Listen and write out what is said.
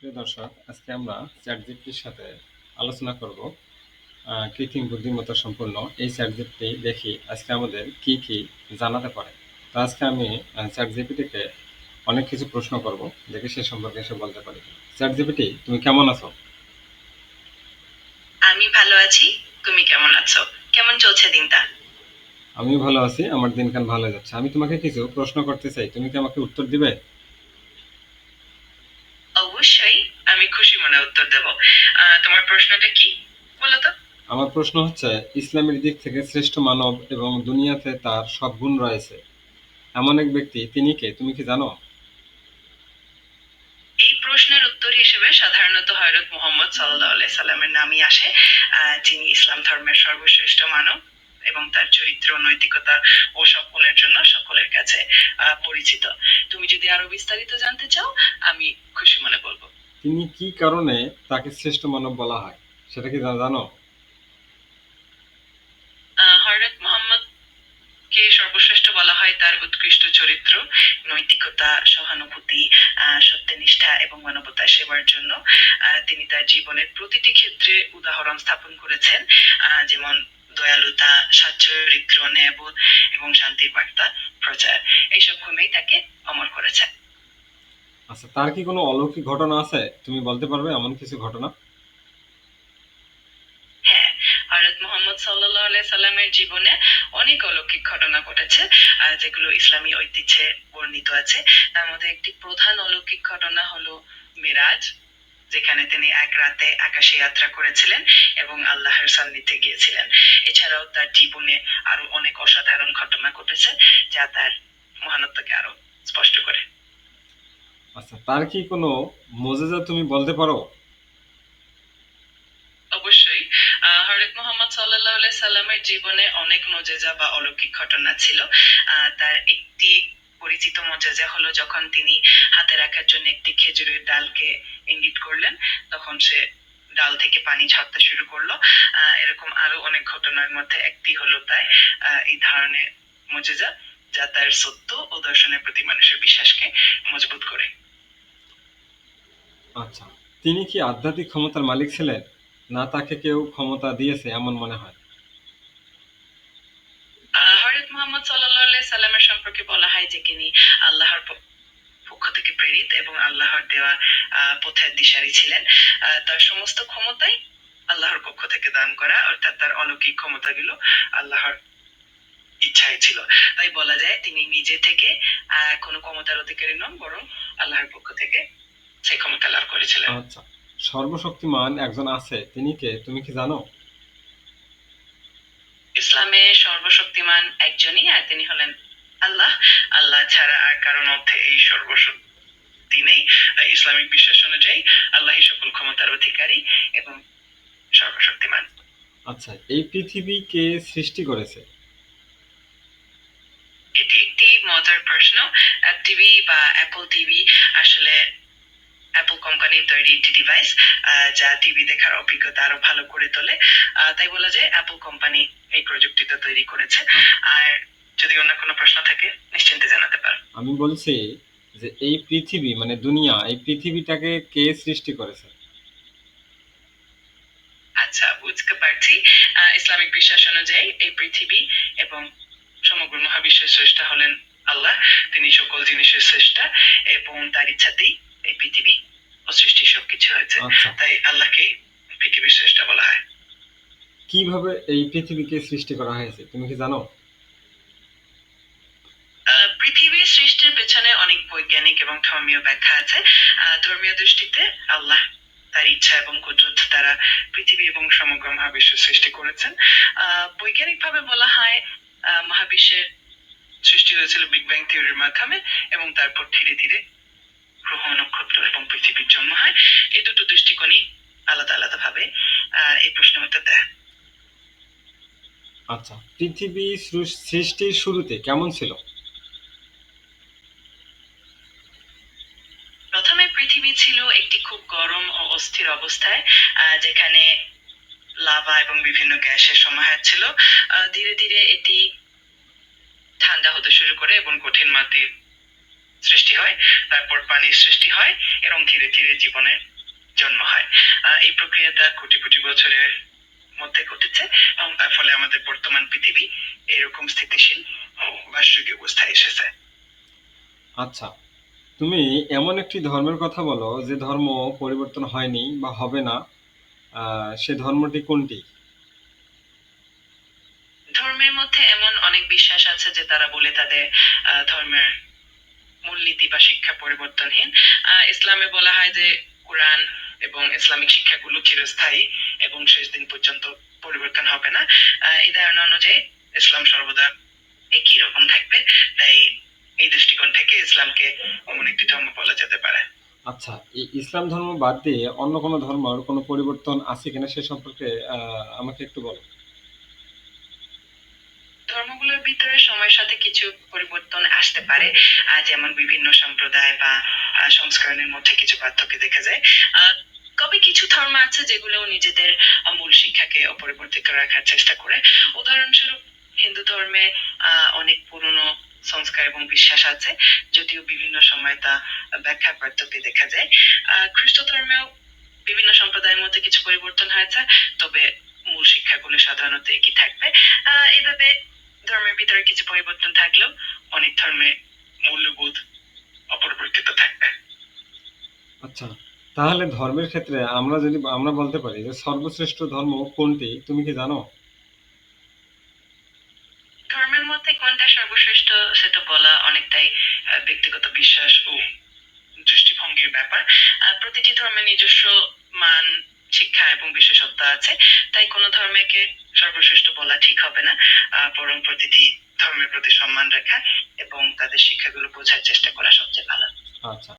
প্রিয় দর্শক আজকে আমরা চ্যাট জিপিটির সাথে আলোচনা করব কৃত্রিম বুদ্ধিমত্তা সম্পূর্ণ এই চ্যাট জিপিটি দেখি আজকে আমাদের কি কি জানাতে পারে। তো আজকে আমি চ্যাট জিপিটিকে অনেক কিছু প্রশ্ন করব দেখি সে সম্পর্কে সে বলতে পারি। চ্যাট জিপিটি তুমি কেমন আছো? আমি ভালো আছি তুমি কেমন আছো? কেমন চলছে দিনটা? আমি ভালো আছি আমার দিনকাল ভালো যাচ্ছে। আমি তোমাকে কিছু প্রশ্ন করতে চাই তুমি কি আমাকে উত্তর দিবে অবশ্যই আমি খুশি মনে উত্তর দেব। তোমার প্রশ্নটা কি? বলো তো। আমার প্রশ্ন হচ্ছে ইসলামের দিক থেকে শ্রেষ্ঠ মানব এবং দুনিয়াতে তার সব গুণ রয়েছে। এমন এক ব্যক্তি তিনি কে? তুমি কি জানো? এই প্রশ্নের উত্তর হিসেবে সাধারণত হযরত মুহাম্মদ সাল্লাল্লাহু আলাইহি সাল্লামের নামই আসে যিনি ইসলাম ধর্মের সর্বশ্রেষ্ঠ মানব এবং তার চরিত্র নৈতিকতা ও সফলের জন্য সকলের কাছে পরিচিত। তুমি যদি আরও বিস্তারিত জানতে চাও আমি খুশি মনে বলব। তিনি কি কারণে তাকে শ্রেষ্ঠ মানব বলা হয়? সেটা কি জানো মুহাম্মদ কে সর্বশ্রেষ্ঠ বলা হয় তার উৎকৃষ্ট চরিত্র, নৈতিকতা, সহানুভূতি সত্যনিষ্ঠা এবং মানবতার সেবার জন্য। তিনি তার জীবনের প্রতিটি ক্ষেত্রে উদাহরণ স্থাপন করেছেন যেমন দয়ালুতা, সচ্চরিত্র, ন্যায়বোধ এবং শান্তির বার্তা, প্রচার। এইসব গুণেই তাকে অমর করেছে আচ্ছা তার কি কোনো অলৌকিক ঘটনা আছে? তুমি বলতে পারবে এমন কিছু ঘটনা? হ্যাঁ জীবনে অনেক অলৌকিক ঘটনা ঘটেছে যেগুলো ইসলামী ঐতিহ্যে বর্ণিত আছে। তার মধ্যে একটি প্রধান অলৌকিক ঘটনা হলো মিরাজ, যেখানে তিনি এক রাতে আকাশে যাত্রা করেছিলেন এবং আল্লাহর সান্নিধ্যে গিয়েছিলেন। এছাড়াও তার জীবনে আরও অনেক অসাধারণ ঘটনা ঘটেছে, যা তার মহানত্বকে আরও স্পষ্ট করে। আচ্ছা তার কি কোনো মজেজা তুমি বলতে পারো? অবশ্যই। মুহাম্মদ আলাইহি সাল্লামের জীবনে অনেক মুজিজা বা অলৌকিক ঘটনা ছিল। তার একটি পরিচিত হলো যখন তিনি হাতে রাখার জন্য একটি খেজুরের ডালকে ইঙ্গিত করলেন, তখন সে ডাল থেকে পানি ঝরতে শুরু করল। এরকম আরও অনেক ঘটনার মধ্যে একটি হলো তাই এই ধরনের মজেজা যা তার সত্য ও দর্শনের প্রতি মানুষের বিশ্বাসকে মজবুত করে। আচ্ছা তিনি কি আধ্যাত্মিক ক্ষমতার মালিক ছিলেন? না তাকে কেউ ক্ষমতা দিয়েছে এমন মনে হয়। সাল্লাল্লাহু সাল্লামের সম্পর্কে বলা হয় যে তিনি আল্লাহর পক্ষ থেকে প্রেরিত এবং আল্লাহর দেওয়া পথের দিশারি ছিলেন। তার সমস্ত ক্ষমতাই আল্লাহর পক্ষ থেকে দান করা, অর্থাৎ তার অলৌকিক ক্ষমতাগুলো আল্লাহর ইচ্ছায় ছিল। তাই বলা যায় তিনি নিজে থেকে কোনো ক্ষমতার অধিকারী নন, বরং আল্লাহর পক্ষ থেকে সেই ক্ষমতা লাভ করেছিলেন। আচ্ছা সর্বশক্তিমান একজন আছে তিনি কে? তুমি কি জানো? ইসলামে সর্বশক্তিমান একজনই আর তিনি হলেন আল্লাহ। আল্লাহ ছাড়া আর এই সর্বশক্তি নেই। ইসলামিক বিশ্বাস অনুযায়ী আল্লাহই সকল ক্ষমতার অধিকারী এবং সর্বশক্তিমান। আচ্ছা এই পৃথিবীকে সৃষ্টি করেছে? এটি একটি মজার প্রশ্ন। টিভি বা অ্যাপল টিভি আসলে কোম্পানির তৈরি একটি ডিভাইস যা টিভি দেখার অভিজ্ঞতা আরও ভালো করে তোলে। তাই বলা যায় অ্যাপল কোম্পানি এই প্রযুক্তিটা তৈরি করেছে। আর যদি অন্য কোনো প্রশ্ন থাকে নিশ্চিন্তে জানাতে পারো। আমি বলছি যে এই পৃথিবী মানে দুনিয়া এই পৃথিবীটাকে কে সৃষ্টি করেছে? আচ্ছা বুঝতে পারছি। আহ, ইসলামিক বিশ্বাস অনুযায়ী এই পৃথিবী এবং সমগ্র মহাবিশ্বের স্রষ্টা হলেন আল্লাহ। তিনি সকল জিনিসের স্রষ্টা এবং তার ইচ্ছাতেই এই পৃথিবী সৃষ্টি সবকিছু হয়েছে। আচ্ছা। তাই আল্লাহকে পৃথিবীর শ্রেষ্ঠ বলা হয়। কীভাবে এই পৃথিবীকে সৃষ্টি করা হয়েছে তুমি কি জানো? পৃথিবীর সৃষ্টির পেছনে অনেক বৈজ্ঞানিক এবং ধর্মীয় ব্যাখ্যা আছে। ধর্মীয় দৃষ্টিতে আল্লাহ তার ইচ্ছা এবং কুদরত দ্বারা পৃথিবী এবং সমগ্র মহাবিশ্ব সৃষ্টি করেছেন। বৈজ্ঞানিক ভাবে বলা হয় আহ, মহাবিশ্বের সৃষ্টি হয়েছিল বিগ ব্যাং থিওরির মাধ্যমে এবং তারপর ধীরে ধীরে গ্রহ নক্ষত্র এবং পৃথিবীর জন্ম হয়। এই দুটো দৃষ্টিকোণই আলাদা আলাদা ভাবে এই প্রশ্নের উত্তর দেয়। আচ্ছা পৃথিবী সৃষ্টির শুরুতে কেমন ছিল? প্রথমে পৃথিবী ছিল একটি খুব গরম ও অস্থির অবস্থায় আহ, যেখানে লাভা এবং বিভিন্ন গ্যাসের সমাহার ছিল। আহ, ধীরে ধীরে এটি ঠান্ডা হতে শুরু করে এবং কঠিন মাটির সৃষ্টি হয় তারপর পানির সৃষ্টি হয় এবং ধীরে ধীরে জীবনের জন্ম হয়। আহ, এই প্রক্রিয়াটা কোটি কোটি বছরের মধ্যে ঘটেছে এবং তার ফলে আমাদের বর্তমান পৃথিবী এরকম স্থিতিশীল বার্ষিক অবস্থায় এসেছে। আচ্ছা তুমি এমন একটি ধর্মের কথা বলো যে ধর্ম পরিবর্তন হয়নি বা হবে না। আহ, সে ধর্মটি কোনটি? ধর্মের মধ্যে এমন অনেক বিশ্বাস আছে যে তারা বলে তাদের আহ, ধর্মের মূলনীতি বা শিক্ষা পরিবর্তনহীন। ইসলামে বলা হয় যে কোরআন এবং ইসলামিক শিক্ষাগুলো চিরস্থায়ী এবং শেষ দিন পর্যন্ত পরিবর্তন হবে না। এই ধারণা অনুযায়ী ইসলাম সর্বদা একই রকম থাকবে, তাই এই দৃষ্টিকোণ থেকে ইসলামকে এমন একটি ধর্ম বলা যেতে পারে। আচ্ছা ইসলাম ধর্ম বাদ দিয়ে অন্য কোনো ধর্মের কোনো পরিবর্তন আছে কিনা সে সম্পর্কে আমাকে একটু বলো। ভিতরে সময়ের সাথে কিছু পরিবর্তন আসতে পারে। যেমন বিভিন্ন সম্প্রদায় বা সংস্করণের মধ্যে কিছু পার্থক্য দেখা যায়। তবে কিছু ধর্ম আছে যেগুলো নিজেদের মূল শিক্ষাকে অপরিবর্তিত রাখার চেষ্টা করে। উদাহরণস্বরূপ হিন্দু ধর্মে অনেক পুরনো সংস্কার এবং বিশ্বাস আছে, যদিও বিভিন্ন সময় তা ব্যাখ্যা পার্থক্য দেখা যায়। খ্রিস্ট ধর্মেও বিভিন্ন সম্প্রদায়ের মধ্যে কিছু পরিবর্তন হয়েছে, তবে মূল শিক্ষাগুলো সাধারণত একই থাকবে। এভাবে ধর্মের ভিতরে কিছু পরিবর্তন থাকলেও অনেক ধর্মে মূল্যবোধ অপরিবর্তিত থাকবে আচ্ছা তাহলে ধর্মের ক্ষেত্রে আমরা যদি আমরা বলতে পারি যে সর্বশ্রেষ্ঠ ধর্ম কোনটি? তুমি কি জানো? ধর্মের মধ্যে কোনটা সর্বশ্রেষ্ঠ সেটা বলা অনেকটাই ব্যক্তিগত বিশ্বাস ও দৃষ্টিভঙ্গির ব্যাপার। প্রতিটি ধর্মের নিজস্ব মান শিক্ষা এবং বিশেষত্ব আছে তাই কোনো ধর্মকে সর্বশ্রেষ্ঠ বলা ঠিক হবে না। বরং প্রতিটি ধর্মের প্রতি সম্মান রাখা এবং তাদের শিক্ষাগুলো বোঝার চেষ্টা করা সবচেয়ে ভালো। আচ্ছা।